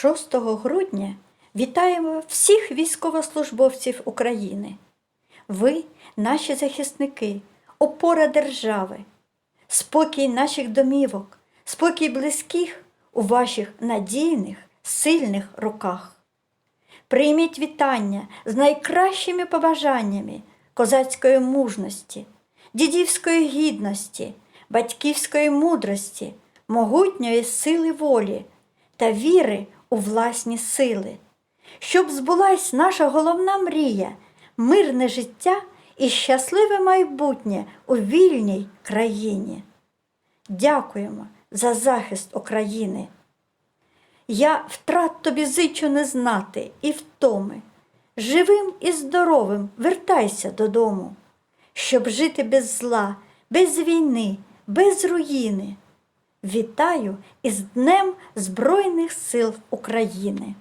6 грудня вітаємо всіх військовослужбовців України. Ви, наші захисники, опора держави, спокій наших домівок, спокій близьких у ваших надійних, сильних руках. Прийміть вітання з найкращими побажаннями козацької мужності, дідівської гідності, батьківської мудрості, могутньої сили волі та віри у власні сили, щоб збулась наша головна мрія, мирне життя і щасливе майбутнє у вільній країні. Дякуємо за захист України. Я втрат тобі зичу не знати і втоми. Живим і здоровим вертайся додому, щоб жити без зла, без війни, без руїни. Вітаю із Днем Збройних сил України!